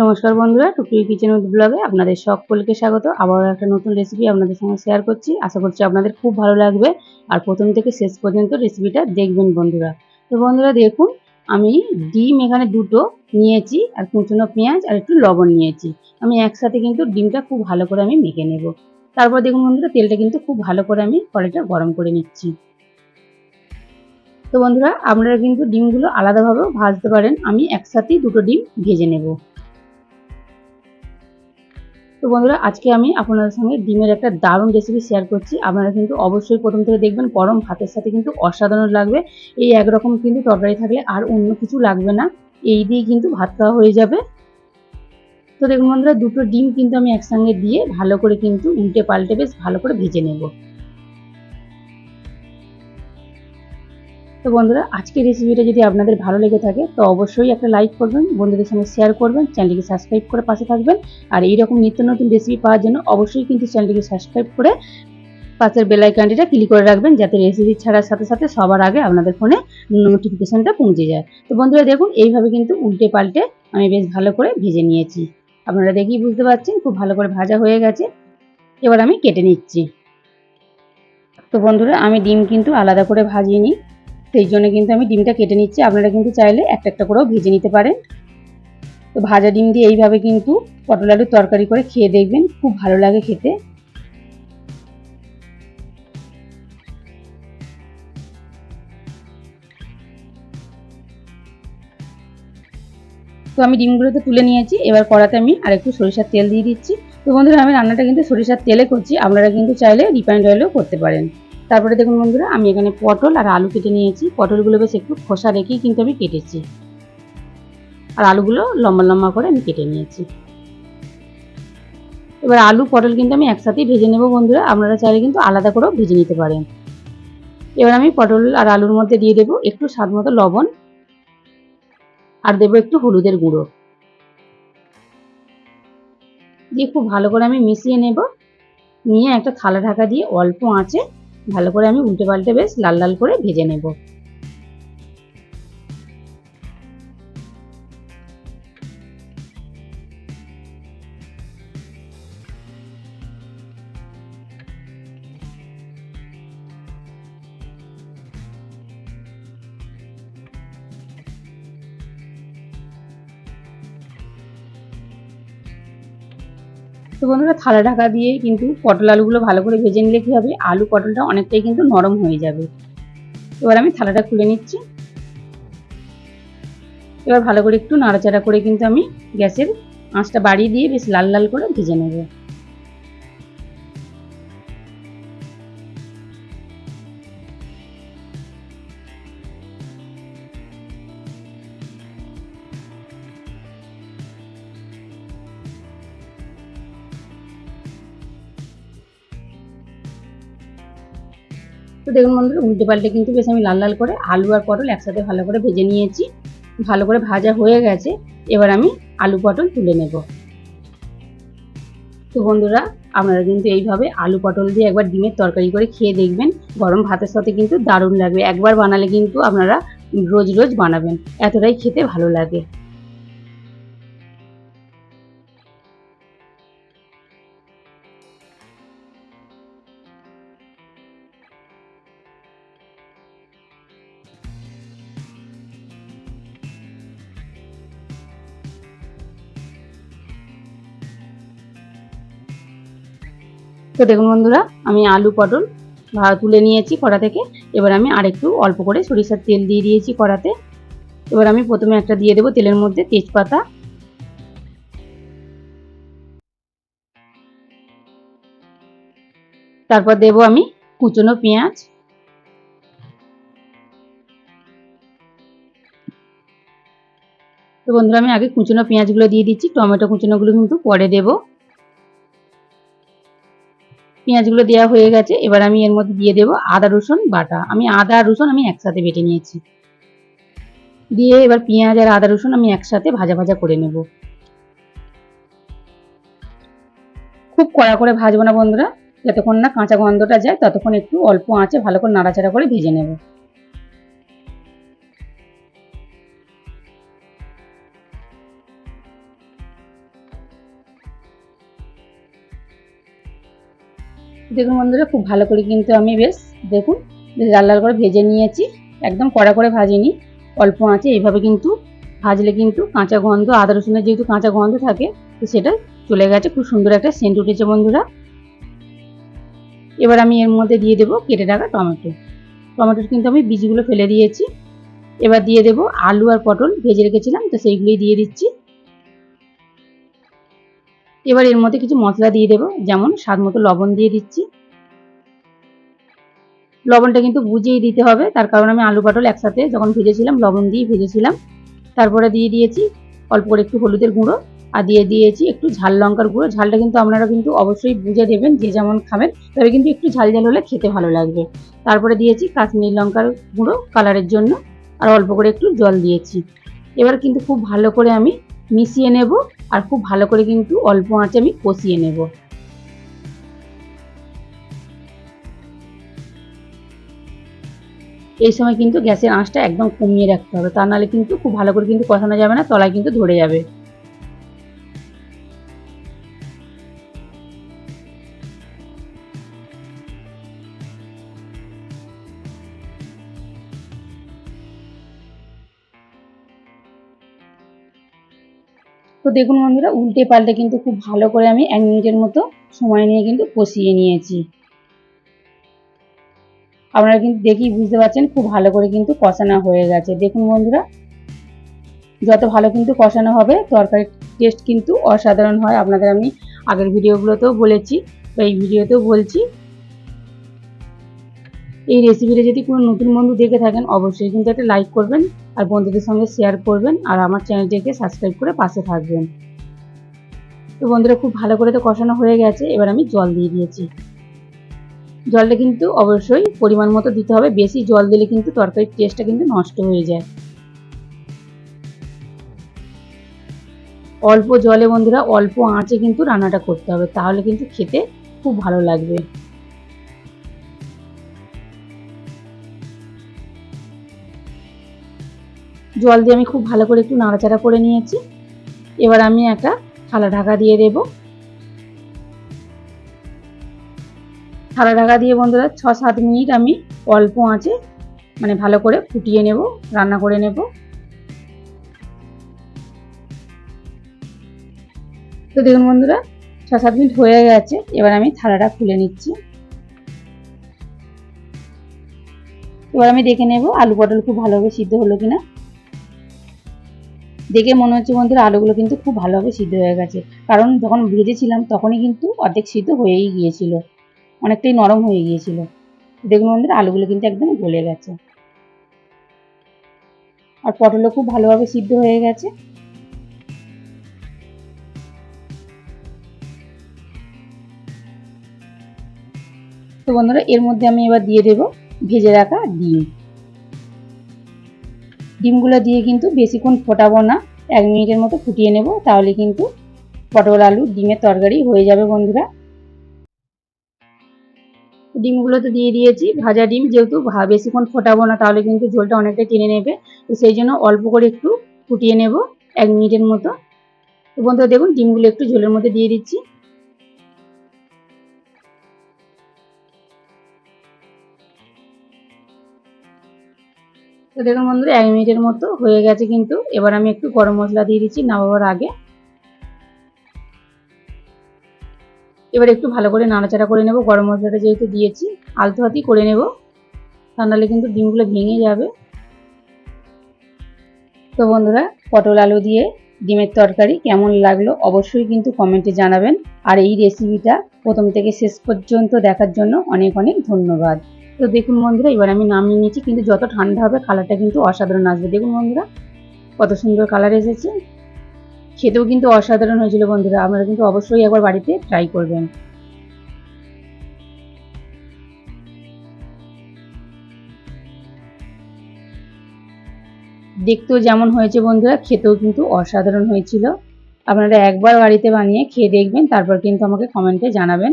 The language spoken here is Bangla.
নমস্কার বন্ধুরা টুকটুকি কিচেন উইথ ব্লগে আপনাদের সকলকে স্বাগত। আবারও একটা নতুন রেসিপি আপনাদের সঙ্গে শেয়ার করছি। আশা করছি আপনাদের খুব ভালো লাগবে। আর প্রথম থেকে শেষ পর্যন্ত রেসিপিটা দেখবেন বন্ধুরা। তো বন্ধুরা, দেখুন, আমি ডিম এখানে দুটো নিয়েছি, আর কুচনো পেঁয়াজ আর একটু লবণ নিয়েছি। আমি একসাথে কিন্তু ডিমটা খুব ভালো করে আমি মেখে নেব। তারপর দেখুন বন্ধুরা, তেলটা কিন্তু খুব ভালো করে আমি কড়াইটা গরম করে নিচ্ছি। তো বন্ধুরা, আপনারা কিন্তু ডিমগুলো আলাদাভাবেও ভাজতে পারেন। আমি একসাথেই দুটো ডিম ভেজে নেব। তো বন্ধুরা, আজকে আমি আপনাদের সঙ্গে ডিমের একটা দারুণ রেসিপি শেয়ার করছি। আপনারা কিন্তু অবশ্যই প্রথম থেকে দেখবেন, গরম ভাতের সাথে কিন্তু অসাধারণ লাগবে। এই একরকম কিন্তু তরকারি থাকলে আর অন্য কিছু লাগবে না। এই দিয়ে কিন্তু ভাত খাওয়া হয়ে যাবে। তো দেখুন বন্ধুরা, দুটো ডিম কিন্তু আমি একসঙ্গে দিয়ে ভালো করে কিন্তু উল্টে পাল্টে বেশ ভালো করে ভেজে নেব। তো বন্ধুরা, আজকের রেসিপিটা যদি আপনাদের ভালো লেগে থাকে, তো অবশ্যই একটা লাইক করবেন, বন্ধুদের সঙ্গে শেয়ার করবেন চ্যানেলটিকে সাবস্ক্রাইব করে পাশে থাকবেন। আর এইরকম নিত্য নতুন রেসিপি পাওয়ার জন্য অবশ্যই কিন্তু চ্যানেলটিকে সাবস্ক্রাইব করে পাশের বেলাইকানটিটা ক্লিক করে রাখবেন, যাতে রেসিপি ছাড়ার সাথে সাথে সবার আগে আপনাদের ফোনে নোটিফিকেশনটা পৌঁছে যায়। তো বন্ধুরা, দেখুন, এইভাবে কিন্তু উল্টে পাল্টে আমি বেশ ভালো করে ভেজে নিয়েছি। আপনারা দেখেই বুঝতে পারছেন, খুব ভালো করে ভাজা হয়ে গেছে। এবার আমি কেটে নিচ্ছি। তো বন্ধুরা, আমি ডিম কিন্তু আলাদা করে ভাজিয়ে নিই সেই জন্য কিন্তু আমি ডিমটা কেটে নিচ্ছি। আপনারা কিন্তু চাইলে একটা একটা করেও ভেজে নিতে পারেন। তো ভাজা ডিম দিয়ে এইভাবে কিন্তু পটল আলুর তরকারি করে খেয়ে দেখবেন, খুব ভালো লাগে খেতে। তো আমি ডিমগুলোতে তুলে নিয়েছি। এবার কড়াতে আমি আর একটু সরিষার তেল দিয়ে দিচ্ছি। তো বন্ধুরা, আমি রান্নাটা কিন্তু সরিষার তেলে করছি। আপনারা কিন্তু চাইলে রিফাইন্ড অয়েলেও করতে পারেন। তারপরে দেখুন বন্ধুরা, আমি এখানে পটল আর আলু কেটে নিয়েছি। পটলগুলো বেশ একটু খোসা রেখেই কিন্তু আমি কেটেছি। আর আলুগুলো লম্বা লম্বা করে আমি কেটে নিয়েছি। এবার আলু, পটল কিন্তু আমি একসাথেই ভেজে নেব বন্ধুরা। আপনারা চাইলে কিন্তু আলাদা করেও ভেজে নিতে পারেন। এবার আমি পটল আর আলুর মধ্যে দিয়ে দেবো একটু স্বাদ মতো লবণ। আর দেবো একটু হলুদের গুঁড়ো। দিয়ে খুব ভালো করে আমি মিশিয়ে নেব। নিয়ে একটা থালা ঢাকা দিয়ে অল্প আঁচে ভালো করে আমি উল্টে পাল্টে বেশ লাল লাল করে ভেজে নেব। তো বন্ধুরা থালা ঢাকা দিয়ে কিন্তু পটল আলুগুলো ভালো করে ভেজে নিলে কী হবে? আলু পটলটা অনেকটাই কিন্তু নরম হয়ে যাবে। এবার আমি থালাটা খুলে নিচ্ছি। এবার ভালো করে একটু নাড়াচাড়া করে কিন্তু আমি গ্যাসের আঁচটা বাড়িয়ে দিয়ে বেশ লাল লাল করে ভেজে নেব। তো দেখুন বন্ধুরা, উল্টে পাল্টে কিন্তু বেশ আমি লাল লাল করে আলু আর পটল একসাথে ভালো করে ভেজে নিয়েছি। ভালো করে ভাজা হয়ে গেছে, এবার আমি আলু পটল তুলে নেব। তো বন্ধুরা, আপনারা কিন্তু এইভাবে আলু পটল দিয়ে একবার ডিমের তরকারি করে খেয়ে দেখবেন। গরম ভাতের সাথে কিন্তু দারুণ লাগবে। একবার বানালে কিন্তু আপনারা রোজ রোজ বানাবেন। এতটাই খেতে ভালো লাগে। তো দেখুন বন্ধুরা, আমি আলু, পটল তুলে নিয়েছি কড়া থেকে। এবার আমি আরেকটু অল্প করে সরিষার তেল দিয়ে দিয়েছি কড়াতে। এবার আমি প্রথমে একটা দিয়ে দেবো তেলের মধ্যে তেজপাতা। তারপর দেব আমি কুচনো পেঁয়াজ। তো বন্ধুরা, আমি আগে কুচনো পেঁয়াজগুলো দিয়ে দিচ্ছি, টমেটো কুচনোগুলো কিন্তু পরে দেবো। পেঁয়াজগুলো দেওয়া হয়ে গেছে, এবার আমি এর মধ্যে দিয়ে দেবো আদা, রসুন, বাটা। আমি আদা রসুন আমি একসাথে বেটে নিয়েছি। দিয়ে এবার পেঁয়াজ আর আদা, রসুন আমি একসাথে ভাজা ভাজা করে নেব। খুব কড়া করে ভাজবো না বন্ধুরা, যতক্ষণ না কাঁচা গন্ধটা যায়, ততক্ষণ একটু অল্প আঁচে ভালো করে নাড়াচাড়া করে ভেজে নেব। দেখুন বন্ধুরা, খুব ভালো করে কিন্তু আমি বেশ দেখুন, বেশ লাল লাল করে ভেজে নিয়েছি। একদম কড়া করে ভাজিনি, অল্প আঁচে। এইভাবে কিন্তু ভাজলে কিন্তু কাঁচা গন্ধ, আদা রসুনের যেহেতু কাঁচা গন্ধ থাকে, তো সেটা চলে গেছে। খুব সুন্দর একটা সেন্ট উঠেছে বন্ধুরা। এবার আমি এর মধ্যে দিয়ে দেবো কেটে রাখা টমেটো। টমেটোর কিন্তু আমি বীজগুলো ফেলে দিয়েছি। এবার দিয়ে দেবো আলু আর পটল, ভেজে রেখেছিলাম, তো সেইগুলোই দিয়ে দিচ্ছি। এবার এর মধ্যে কিছু মশলা দিয়ে দেবো, যেমন স্বাদ মতো লবণ দিয়ে দিচ্ছি। লবণটা কিন্তু বুঝিয়েই দিতে হবে, তার কারণ আমি আলু পটল একসাথে যখন ভেজেছিলাম, লবণ দিয়ে ভেজেছিলাম। তারপরে দিয়ে দিয়েছি অল্প করে একটু হলুদের গুঁড়ো, আর দিয়ে দিয়েছি একটু ঝাল লঙ্কার গুঁড়ো। ঝালটা কিন্তু আপনারা কিন্তু অবশ্যই বুঝে দেবেন, যে যেমন খাবেন, তবে কিন্তু একটু ঝাল ঝাল হলে খেতে ভালো লাগবে। তারপরে দিয়েছি কাশ্মীরি লঙ্কার গুঁড়ো কালারের জন্য, আর অল্প করে একটু জল দিয়েছি। এবার কিন্তু খুব ভালো করে আমি মিশিয়ে নেব আর খুব ভালো করে কিন্তু অল্প আঁচে আমি কষিয়ে নেব। এই সময় কিন্তু গ্যাসের আঁচটা একদম কমিয়ে রাখতে হবে, তা নাহলে কিন্তু খুব ভালো করে কিন্তু কষানো যাবে না, তলায় কিন্তু ধরে যাবে। তো দেখুন বন্ধুরা, উল্টে পাল্টে কিন্তু খুব ভালো করে আমি এক মিনিটের মতো সময় নিয়ে কিন্তু কষিয়ে নিয়েছি। আপনারা কিন্তু দেখেই বুঝতে পারছেন খুব ভালো করে কিন্তু কষানো হয়ে গেছে। দেখুন বন্ধুরা, যত ভালো কিন্তু কষানো হবে তরকারির টেস্ট কিন্তু অসাধারণ হয়। আপনাদের আমি আগের ভিডিওগুলোতেও বলেছি তো এই ভিডিওতেও বলছি। এই রেসিপিটা যদি কোনো নতুন বন্ধু দেখে থাকেন, অবশ্যই কিন্তু একটা লাইক করবেন। আর বন্ধুদের সঙ্গে শেয়ার করবেন আর আমার চ্যানেলটিকে সাবস্ক্রাইব করে পাশে থাকবেন। তো বন্ধুরা, খুব ভালো করে তো কষানো হয়ে গেছে, এবার আমি জল দিয়ে দিয়েছি। জলটা কিন্তু অবশ্যই পরিমাণ মতো দিতে হবে, বেশি জল দিলে কিন্তু তরকারির টেস্টটা কিন্তু নষ্ট হয়ে যায়। অল্প জলে বন্ধুরা, অল্প আঁচে কিন্তু রান্নাটা করতে হবে, তাহলে কিন্তু খেতে খুব ভালো লাগবে। জল দিয়ে আমি খুব ভালো করে একটু নাড়াচাড়া করে নিয়েছি। এবার আমি একটা থালা ঢাকা দিয়ে দেব। থালা ঢাকা দিয়ে বন্ধুরা ছ সাত মিনিট আমি অল্প আঁচে মানে ভালো করে ফুটিয়ে নেব, রান্না করে নেব। তো দেখুন বন্ধুরা ছ সাত মিনিট হয়ে গেছে, এবার আমি থালাটা খুলে নিচ্ছি। এবার আমি দেখে নেব আলু পটল খুব ভালোভাবে সিদ্ধ হলো কিনা। দেখে মনে হচ্ছে বন্ধুরা আলুগুলো কিন্তু খুব ভালোভাবে সিদ্ধ হয়ে গেছে। কারণ যখন ভেজেছিলাম তখনই কিন্তু অর্ধেক সিদ্ধ হয়েই গিয়েছিল। অনেকটাই নরম হয়ে গিয়েছিল। দেখুন বন্ধুরা আলুগুলো কিন্তু একদম গলে গেছে। আর পটলও খুব ভালোভাবে সিদ্ধ হয়ে গেছে। তো বন্ধুরা, এর মধ্যে আমি এবার দিয়ে দেব ভেজে রাখা ডিম। ডিমগুলো দিয়ে কিন্তু বেশিক্ষণ ফোটাবো না। এক মিনিটের মতো ফুটিয়ে নেব, তাহলে কিন্তু পটল, আলু, ডিমের তরকারি হয়ে যাবে বন্ধুরা। ডিমগুলো তো দিয়ে দিয়েছি, ভাজা ডিম যেহেতু বেশিক্ষণ ফোটাবো না, তাহলে কিন্তু ঝোলটা অনেকটা টেনে নেবে। তো সেই জন্য অল্প করে একটু ফুটিয়ে নেব, এক মিনিটের মতো। তো বন্ধুরা দেখুন, ডিমগুলো একটু ঝোলের মধ্যে দিয়ে দিচ্ছি। তো দেখুন বন্ধুরা, এক মিনিটের মতো হয়ে গেছে কিন্তু। এবার আমি একটু গরম মশলা দিয়ে দিচ্ছি নামাবার আগে। এবার একটু ভালো করে নাড়াচাড়া করে নেব। গরম মশলাটা যেহেতু দিয়েছি আলতো হাতি করে নেব। তা নাহলে কিন্তু ডিমগুলো ভেঙে যাবে। তো বন্ধুরা, পটল আলু দিয়ে ডিমের তরকারি কেমন লাগল অবশ্যই কিন্তু কমেন্টে জানাবেন। আর এই রেসিপিটা প্রথম থেকে শেষ পর্যন্ত দেখার জন্য অনেক অনেক ধন্যবাদ। তো দেখুন বন্ধুরা, এবার আমি নামিয়ে নিয়েছি কিন্তু যত ঠান্ডা হবে কালারটা কিন্তু অসাধারণ আসবে। দেখুন বন্ধুরা, কত সুন্দর কালার এসেছে। খেতেও কিন্তু অসাধারণ হয়েছিল বন্ধুরা, আপনারা কিন্তু অবশ্যই একবার বাড়িতে ট্রাই করবেন। দেখতেও যেমন হয়েছে বন্ধুরা, খেতেও কিন্তু অসাধারণ হয়েছিল। আপনারা একবার বাড়িতে বানিয়ে খেয়ে দেখবেন, তারপর কিন্তু আমাকে কমেন্টে জানাবেন।